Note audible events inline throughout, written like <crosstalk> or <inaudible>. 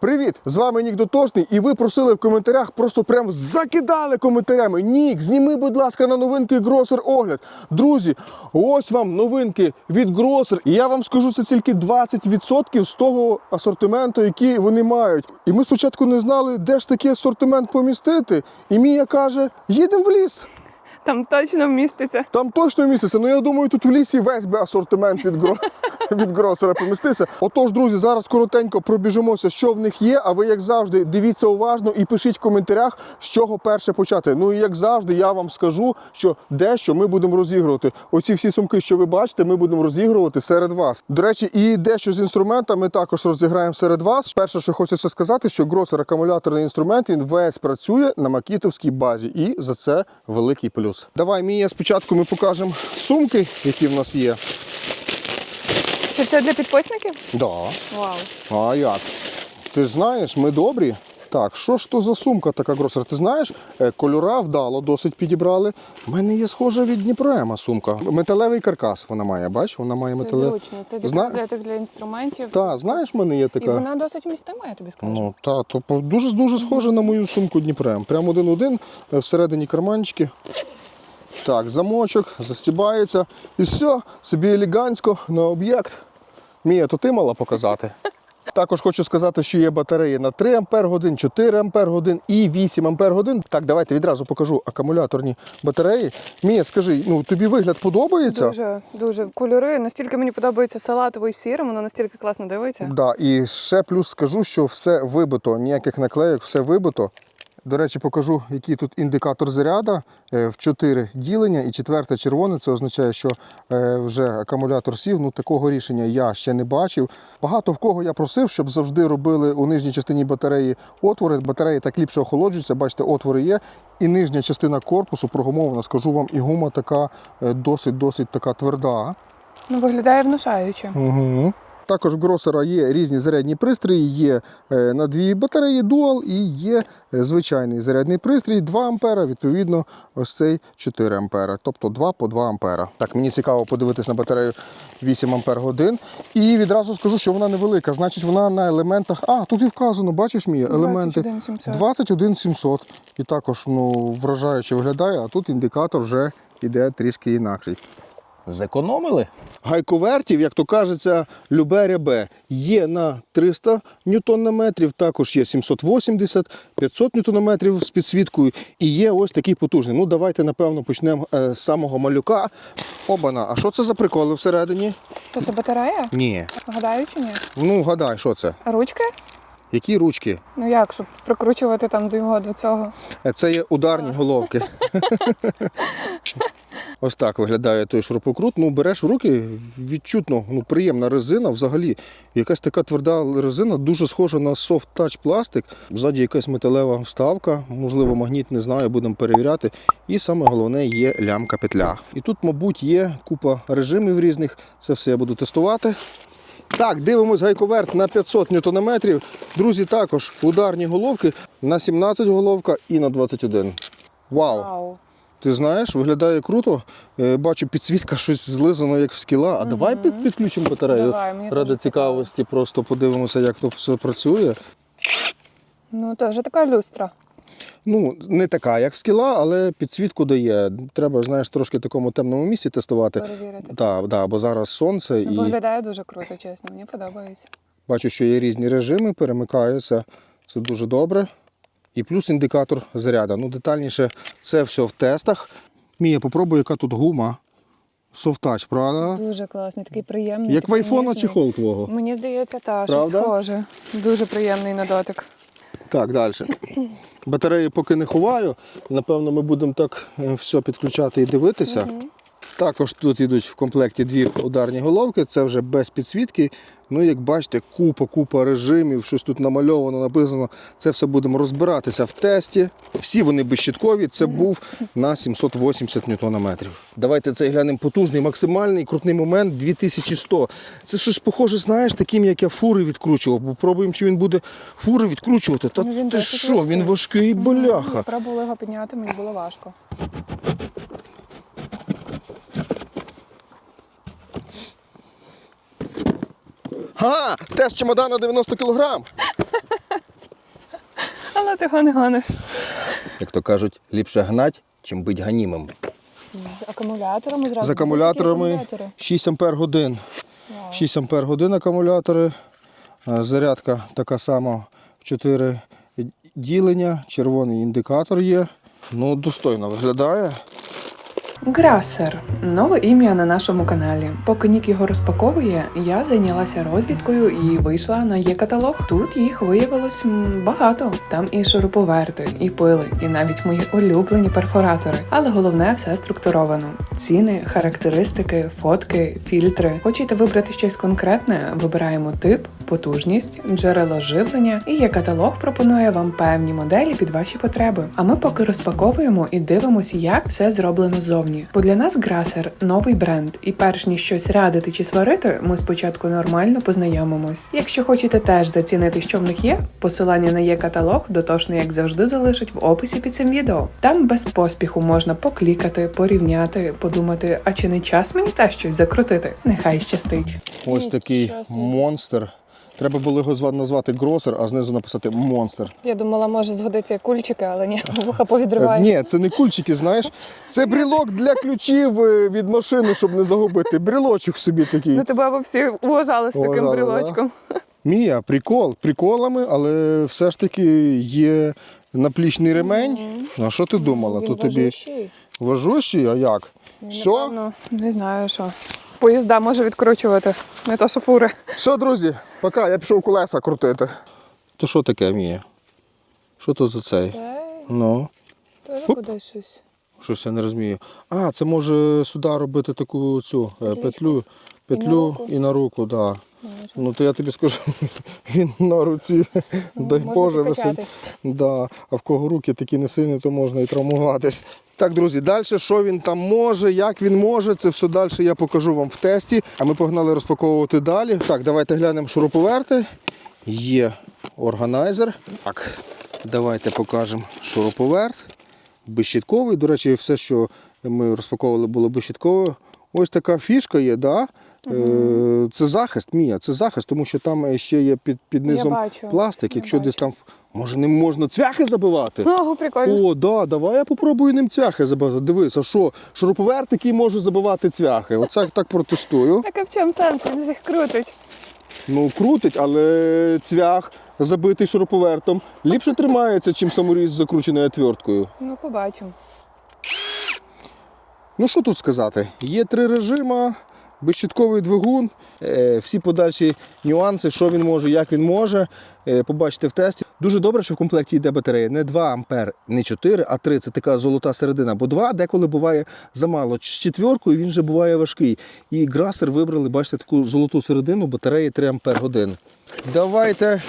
Привіт! З вами Нік Дотошний, і ви просили в коментарях, просто прям закидали коментарями. Нік, зніми, будь ласка, на новинки Гросер огляд. Друзі, ось вам новинки від Гросер. І я вам скажу, це тільки 20% з того асортименту, який вони мають. І ми спочатку не знали, де ж такий асортимент помістити. І Мія каже: їдемо в ліс. Там точно вміститься. Там точно місяця. Ну я думаю, тут в лісі весь би асортимент від, гро... <laughs> від гросера помістився. Отож, друзі, зараз коротенько пробіжимося, що в них є. А ви, як завжди, дивіться уважно і пишіть в коментарях, з чого перше почати. Ну і як завжди, я вам скажу, що дещо ми будемо розігрувати. Оці всі сумки, що ви бачите, ми будемо розігрувати серед вас. До речі, і дещо з інструментами також розіграємо серед вас. Перше, що хочеться сказати, що гросер акумуляторний інструмент він весь працює на макітовській базі, і за це великий плюс. Давай, Мія, спочатку ми покажемо сумки, які в нас є. Це все для підписників? Да. Вау. А як? Ти знаєш, ми добрі. Так, що ж то за сумка така гросер? Ти знаєш, е, кольора вдало досить підібрали. У мене є схожа від Дніпроема сумка. Металевий каркас вона має, бач, вона має Це металевий. зручно. Це для, Зна- для, тих- для інструментів. Так, знаєш, в мене є І вона досить вмістима, я тобі скажу. Ну, та, то дуже дуже схоже на мою сумку Дніпрем. Прямо один-один, е, всередині карманчики. Так, замочок, застібається. І все, собі елегантсько на об'єкт. Мія, то ти мала показати. <laughs> Також хочу сказати, що є батареї на 3 Ампер годин, 4 Ампер годин і 8 Ампер годин. Так, давайте відразу покажу акумуляторні батареї. Мія, скажи, ну тобі вигляд подобається? Дуже, дуже. Кольори настільки мені подобається салатовий сірим, воно настільки класно дивиться. Да, і ще плюс скажу, що все вибито, ніяких наклеїк, все вибито. До речі, покажу, який тут індикатор заряду Е, в 4 ділення і четверте червоне. Це означає, що е, вже акумулятор сів. Ну такого рішення я ще не бачив. Багато в кого я просив, щоб завжди робили у нижній частині батареї отвори. Батареї так ліпше охолоджуються. Бачите, отвори є. І нижня частина корпусу прогумована, скажу вам, і гума така е, досить досить така тверда. Ну, виглядає внушаюче. Угу. Також в Гросера є різні зарядні пристрої, є е, на дві батареї Dual і є е, звичайний зарядний пристрій 2 ампера, відповідно, ось цей 4 ампера, тобто 2 по 2 ампера. Так, мені цікаво подивитись на батарею 8 ампер годин. І відразу скажу, що вона невелика, значить вона на елементах. А, тут і вказано, бачиш мій елементи 21700. 21700. І також ну, вражаюче виглядає, а тут індикатор вже йде трішки інакший. Зекономили? Гайковертів, як то кажеться, любе рябе. Є на 300 ньютон-метрів, також є 780, 500 ньютон-метрів з підсвіткою. І є ось такий потужний. Ну, давайте, напевно, почнемо е, з самого малюка. Обана, а що це за приколи всередині? То це батарея? Ні. Гадаю чи ні? Ну, гадай, що це? Ручки? Які ручки? Ну як, щоб прикручувати там до його до цього. Е, Це є ударні головки. <laughs> Ось так виглядає той шурупокрут. Ну, береш в руки, відчутно, ну, приємна резина взагалі. Якась така тверда резина, дуже схожа на touch пластик. Ззаді якась металева вставка, можливо, магніт, не знаю, будемо перевіряти. І саме головне є лямка петля. І тут, мабуть, є купа режимів різних. Це все я буду тестувати. Так, дивимось гайковерт на 500 ньютонометрів. Друзі, також ударні головки на 17 головка і на 21. Вау! Вау. Ти знаєш, виглядає круто. Е, Бачу, підсвітка щось злизано, як в скіла. А давай під, підключимо батарею. Давай, мені Ради дуже цікавості, просто подивимося, як то все працює. Ну, теж така люстра. Ну, не така, як в скіла, але підсвітку дає. Треба, знаєш, трошки в такому темному місці тестувати. Перевірити. Так, да, бо зараз сонце і Виглядає дуже круто, чесно. Мені подобається. бачу, що є різні режими, перемикаються. Це дуже добре. І плюс індикатор заряду. Ну, детальніше це все в тестах. Мія, попробуй, яка тут гума. Софтач, правда? Дуже класний, такий приємний. Як в айфона чехол твого. Мені здається, та щось Правда? схоже. Дуже приємний на дотик. Так, далі. Батареї поки не ховаю. Напевно, ми будемо так е, все підключати і дивитися. Також тут йдуть в комплекті дві ударні головки, це вже без підсвітки. Ну, як бачите, купа, купа режимів, щось тут намальовано, написано. Це все будемо розбиратися в тесті. Всі вони безщиткові. Це був на 780 ньютонометрів. Давайте цей глянемо потужний, максимальний крутний момент 2100. Це щось похоже, знаєш, таким, як я фури відкручував. Бо пробуємо, чи він буде фури відкручувати. Та Ну, він ти що, він важкий Ми боляха. Пробували його підняти, мені було важко. Га, тест чемодана 90 кг. ти гони гониш? Як то кажуть, ліпше гнать, чим бить ганімим. З акумуляторами зразу. З акумуляторами Ось такі акумулятори. 6 ампер годин. 6 ампер годин акумулятори. Е, Зарядка така сама в 4 ділення. Червоний індикатор є. Ну, достойно виглядає. Грасер нове ім'я на нашому каналі. Поки Нік його розпаковує, я зайнялася розвідкою і вийшла на є каталог. Тут їх виявилось багато. Там і шуруповерти, і пили, і навіть мої улюблені перфоратори. Але головне все структуровано: ціни, характеристики, фотки, фільтри. Хочете вибрати щось конкретне? Вибираємо тип, потужність, джерело живлення, і є каталог пропонує вам певні моделі під ваші потреби. А ми поки розпаковуємо і дивимося, як все зроблено ззовні. Бо для нас Грасер новий бренд, і перш ніж щось радити чи сварити, ми спочатку нормально познайомимось. Якщо хочете теж зацінити, що в них є, посилання на є каталог дотошно, як завжди, залишить в описі під цим відео. Там без поспіху можна поклікати, порівняти, подумати, а чи не час мені та щось закрутити? Нехай щастить. Ось такий монстр. Треба було його назвати гросер, а знизу написати монстр. Я думала, може згодиться кульчики, але ні, <laughs> вуха Е, повідриває. Ні, це не кульчики, знаєш. Це брілок для ключів е, від машини, щоб не загубити. Брілочок собі такий. Ну тебе б всі вважали з таким Вважали, да? брілочком. Мія, прикол, приколами, але все ж таки є наплічний ремень. А що ти думала? Він То тобі важущий. важущий, а як? Все? Напевно, не знаю що. Поїзда може відкручувати, не то що фури. Все, друзі, пока, я пішов колеса крутити. То що таке, Мія? Що то за цей? Це Ну, теж Оп. буде щось. Щось я не розумію. А, це може сюди робити таку цю е, петлю, І на петлю руку. і на руку, да. Може. Ну то я тобі скажу, <laughs> він на руці, дай може Боже, висить. Да. А в кого руки такі не сильні, то можна і травмуватись. Так, друзі, далі, що він там може, як він може, це все далі я покажу вам в тесті. А ми погнали розпаковувати далі. Так, давайте глянемо шуруповерти. Є органайзер. Так, давайте покажемо шуруповерт. Безщітковий. До речі, все, що ми розпаковували, було безщіткове. Ось така фішка є, да? Е, Це захист, Мія, це захист, тому що там ще є під, під низом бачу, пластик. Якщо десь там може ним можна цвяхи забивати. Ого, прикольно. О, да, давай я попробую ним цвяхи забивати. Дивись, а що, шуруповерт, який може забивати цвяхи. Оце так протестую. Так а в чому сенс? Він ж їх крутить. Ну, крутить, але цвях забитий шуруповертом ліпше тримається, чим саморіз закручений отверткою. Ну, побачимо. Ну що тут сказати? Є три режима, безщітковий двигун, е, всі подальші нюанси, що він може, як він може. е, Побачите в тесті. Дуже добре, що в комплекті йде батарея. Не 2 ампер, не 4, а 3. Це така золота середина. Бо 2 деколи буває замало. З четвіркою він вже буває важкий. І грасер вибрали, бачите, таку золоту середину, батареї 3 ампер годин. Давайте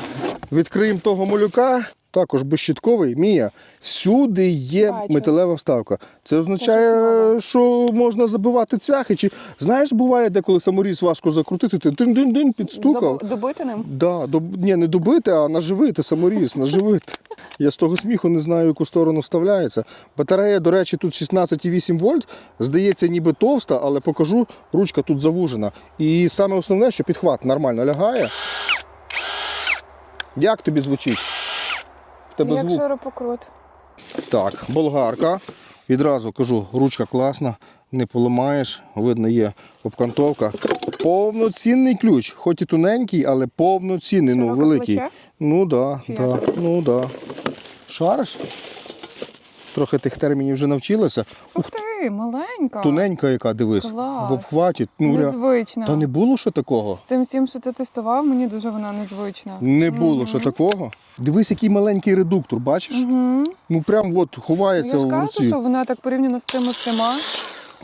відкриємо того малюка. Також безщітковий. Мія. Всюди є Бачу. металева вставка. Це означає, що можна забивати цвяхи. Чи знаєш, буває, деколи саморіз важко закрутити, ти дин-дин-дин підстукав. Доб- Добити ним? Да, доб... Ні, не добити, а наживити саморіз, <laughs> наживити. Я з того сміху не знаю, в яку сторону вставляється. Батарея, до речі, тут 16,8 вольт. Здається, ніби товста, але покажу, ручка тут завужена. І саме основне, що підхват нормально лягає. Як тобі звучить? В тебе Як звук. шуропокрут. Так, болгарка. Відразу кажу, ручка класна, не поламаєш, видно, є обкантовка. Повноцінний ключ, хоч і тоненький, але повноцінний, ну, великий. плече? Ну да, Чи да, як? ну да. Шариш? Трохи тих термінів вже навчилася. Ух ти, маленька. Тоненька, яка дивись, Клас. в обхваті. Ну, Незвична. Та не було що такого. З тим всім, що ти тестував, мені дуже вона незвична. Не було що такого. Дивись, який маленький редуктор, бачиш? Угу. Ну прям от ховається Я ж в кажу, руці. що вона так порівняно з тими всіма.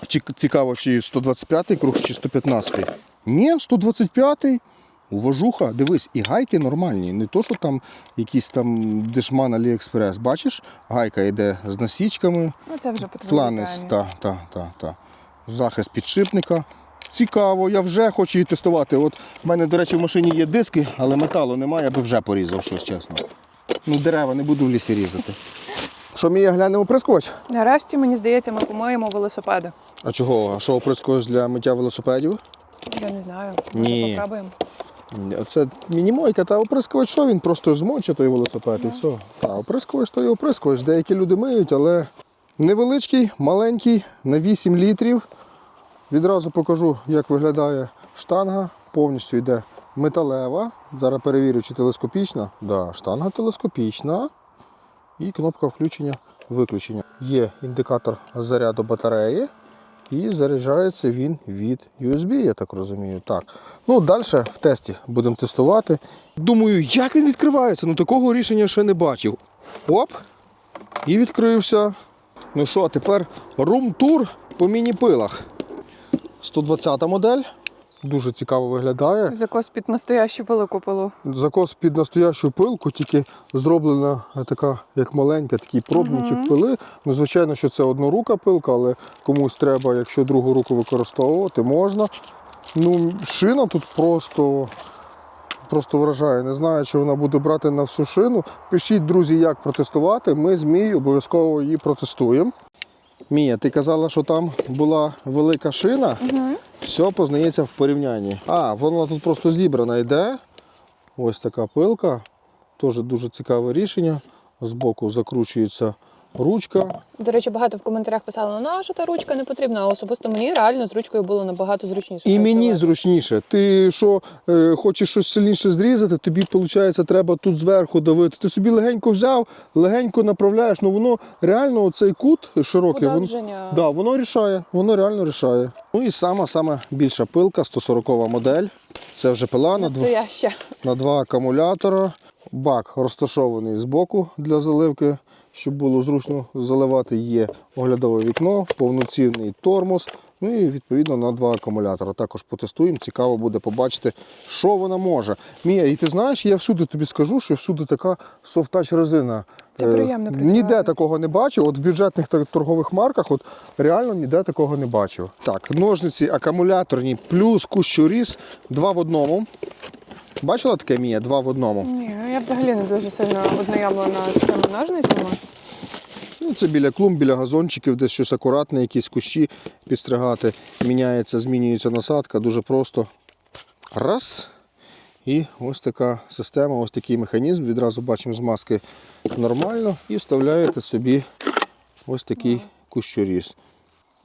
Чи цікаво, чи 125-й круг, чи 115-й? Ні, 125-й. Уважуха, дивись, і гайки нормальні. Не то, що там якийсь там дешман Аліекспрес. Бачиш, гайка йде з насічками, Ну це вже фланець, темі. та, та, та, та. захист підшипника. Цікаво, я вже хочу її тестувати. От в мене, до речі, в машині є диски, але металу немає, я би вже порізав щось, чесно. Ну, дерева не буду в лісі різати. Що Мія, глянемо прискоч? Нарешті, мені здається, ми помиємо велосипеди. А чого? А що оприскувач для миття велосипедів? Я не знаю. Ні. Попробуємо. Це мінімойка та оприскувач, що він просто змочить той велосипед і все. Та оприскувач то і оприскувач. Деякі люди миють, але невеличкий, маленький, на 8 літрів. Відразу покажу, як виглядає штанга. Повністю йде металева. Зараз перевірю, чи телескопічна. Да, штанга телескопічна. І кнопка включення виключення. Є індикатор заряду батареї. І заряджається він від USB, я так розумію. Так. Ну, далі в тесті будемо тестувати. Думаю, як він відкривається? Ну такого рішення ще не бачив. Оп! І відкрився. Ну що, тепер рум-тур по міні-пилах. 120 модель. Дуже цікаво виглядає. Закос під настоящу велику пилу. Закос під настоящу пилку, тільки зроблена така, як маленька, такий пробничок пили. Ну, звичайно, що це однорука пилка, але комусь треба, якщо другу руку використовувати, можна. Ну, шина тут просто, просто вражає. Не знаю, чи вона буде брати на всю шину. Пишіть, друзі, як протестувати. Ми з Мією обов'язково її протестуємо. Мія, ти казала, що там була велика шина. Все познається в порівнянні. А, вона тут просто зібрана йде. Ось така пилка. Теж дуже цікаве рішення. Збоку закручується ручка. До речі, багато в коментарях писали, ну що та ручка не потрібна, а особисто мені реально з ручкою було набагато зручніше. І мені працювати. зручніше. Ти що е, хочеш щось сильніше зрізати, тобі виходить, треба тут зверху давити. Ти собі легенько взяв, легенько направляєш. Ну воно реально оцей кут широкий. Подовження. да, воно рішає, воно реально рішає. Ну і сама сама більша пилка, 140 модель. Це вже пила на два. На два акумулятора. Бак розташований збоку для заливки, щоб було зручно заливати. Є оглядове вікно, повноцінний тормоз. Ну і відповідно на два акумулятора. Також потестуємо. Цікаво буде побачити, що вона може. Мія, і ти знаєш, я всюди тобі скажу, що всюди така софтач резина. Це Е, приємно працювати. Ніде такого не бачив. От в бюджетних торгових марках от реально ніде такого не бачив. Так, ножниці акумуляторні плюс кущоріз, два в одному. Бачила таке Мія? Два в одному. Ні, я взагалі не дуже сильно ознайомлена з цими ножницями. Ну, це біля клумб, біля газончиків, десь щось акуратне, якісь кущі підстригати. Міняється, змінюється насадка, дуже просто. Раз. І ось така система, ось такий механізм. Відразу бачимо з маски нормально. І вставляєте собі ось такий кущоріз.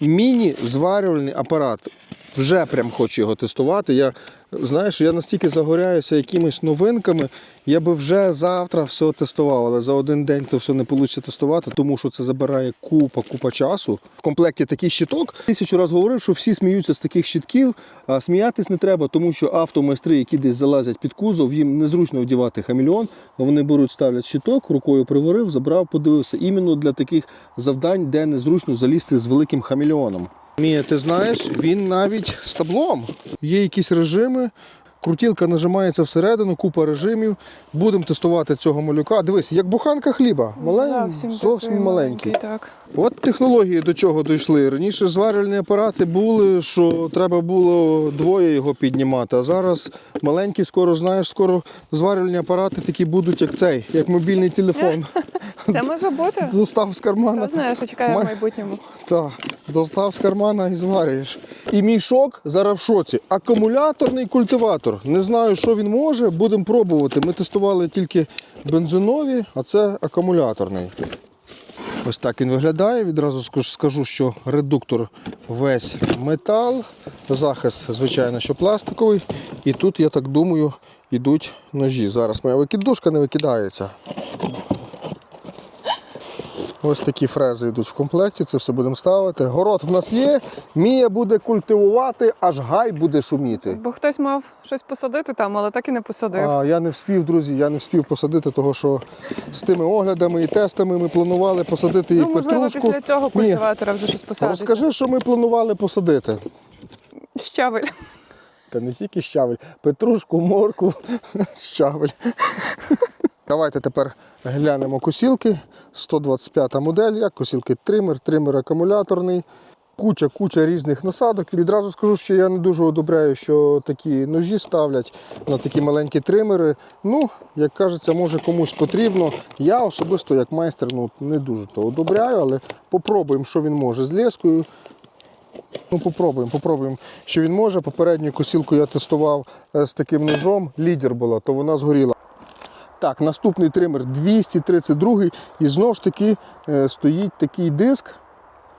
Міні-зварювальний апарат. Вже прям хочу його тестувати. Я, знаєш, я настільки загоряюся якимись новинками, я би вже завтра все тестував, але за один день то все не вийде тестувати, тому що це забирає купа, купа часу. В комплекті такий щиток. Тисячу разів говорив, що всі сміються з таких щитків, а сміятись не треба, тому що автомайстри, які десь залазять під кузов, їм незручно вдівати хамільон. Вони беруть, ставлять щиток, рукою приворив, забрав, подивився. Іменно для таких завдань, де незручно залізти з великим хамільоном. Мія, ти знаєш, він навіть з таблом. Є якісь режими. Крутілка нажимається всередину, купа режимів. Будемо тестувати цього малюка. Дивись, як буханка хліба. Малень... Зовсім, маленький. Так. От технології до чого дійшли. Раніше зварювальні апарати були, що треба було двоє його піднімати. А зараз маленький, скоро знаєш, скоро зварювальні апарати такі будуть, як цей, як мобільний телефон. <laughs> Це може бути. Достав з кармана. Хто знає, що чекає в майбутньому. Так, достав з кармана і зварюєш. І мій шок зараз в шоці. Акумуляторний культиватор. Не знаю, що він може, будемо пробувати. Ми тестували тільки бензинові, а це акумуляторний. Ось так він виглядає. Відразу скажу- що редуктор весь метал, захист, звичайно, що пластиковий. І тут, я так думаю, йдуть ножі. Зараз моя викидушка не викидається. Ось такі фрези йдуть в комплекті, це все будемо ставити. Город в нас є, Мія буде культивувати, аж гай буде шуміти. Бо хтось мав щось посадити там, але так і не посадив. А я не вспів, друзі, я не вспів посадити, того що з тими оглядами і тестами ми планували посадити і ну, можливо, петрушку. після цього Ні, культиватора вже щось посадить. розкажи, що ми планували посадити. Щавель. Та не тільки щавель, петрушку, морку, <laughs> щавель. Давайте тепер глянемо косілки. 125 модель, як косілки тример, тример акумуляторний. Куча, куча різних насадок. Відразу скажу, що я не дуже одобряю, що такі ножі ставлять на такі маленькі тримери. Ну, як кажеться, може комусь потрібно. Я особисто, як майстер, ну, не дуже то одобряю, але попробуємо, що він може з лескою. Ну, попробуємо, попробуємо, що він може. Попередню косілку я тестував е, з таким ножом, лідер була, то вона згоріла. Так, наступний тример 232 і знову ж таки е, стоїть такий диск.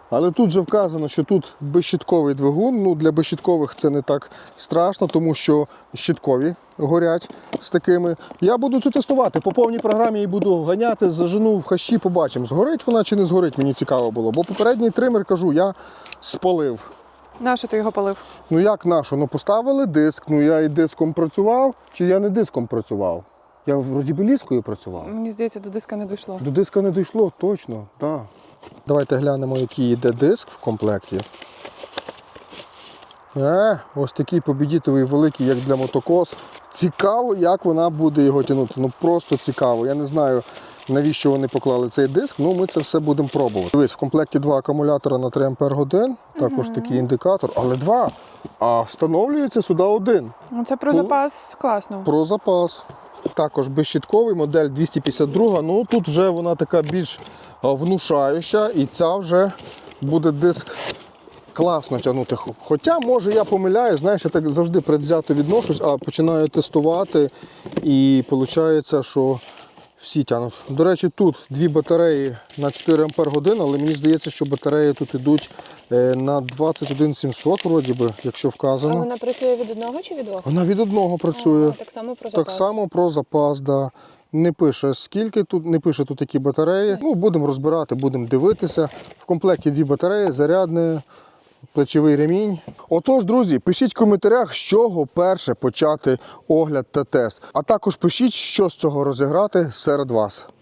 Але тут вже вказано, що тут безщітковий двигун. Ну, для безщіткових це не так страшно, тому що щіткові горять з такими. Я буду це тестувати. По повній програмі і буду ганяти, зажену в хащі, побачимо, згорить вона чи не згорить, мені цікаво було. Бо попередній тример, кажу, я спалив. Нащо ти його палив? Ну як нащо? Ну поставили диск, ну я і диском працював, чи я не диском працював? Я вроді би ліскою працював. Мені здається, до диска не дійшло. До диска не дійшло, точно, так. Давайте глянемо, який йде диск в комплекті. Е, ось такий побідітовий великий, як для мотокос. Цікаво, як вона буде його тягнути. Ну просто цікаво. Я не знаю, навіщо вони поклали цей диск. Ну ми це все будемо пробувати. Дивись, в комплекті два акумулятора на 3 Ампер годин, також такий індикатор, але два. А встановлюється сюди один. Ну це про Ну, запас класно. Про запас. Також безщітковий, модель 252. Ну тут вже вона така більш а, внушаюча, і ця вже буде диск класно тягнути. Хоча, може, я помиляю, знаєш, я так завжди предвзято відношусь, а починаю тестувати, і виходить, що всі тягнуть. До речі, тут дві батареї на 4 Ампер годин, але мені здається, що батареї тут йдуть е, на 21 700, вроді би, якщо А вказано. вона працює від одного чи від двох? Вона від одного працює. А, так само про Так само про запас, да. Не пише скільки тут, не пише тут такі батареї. Ну, будемо розбирати, будемо дивитися. В комплекті дві батареї, зарядне, плечовий ремінь. Отож, друзі, пишіть в коментарях, з чого перше почати огляд та тест. А також пишіть, що з цього розіграти серед вас.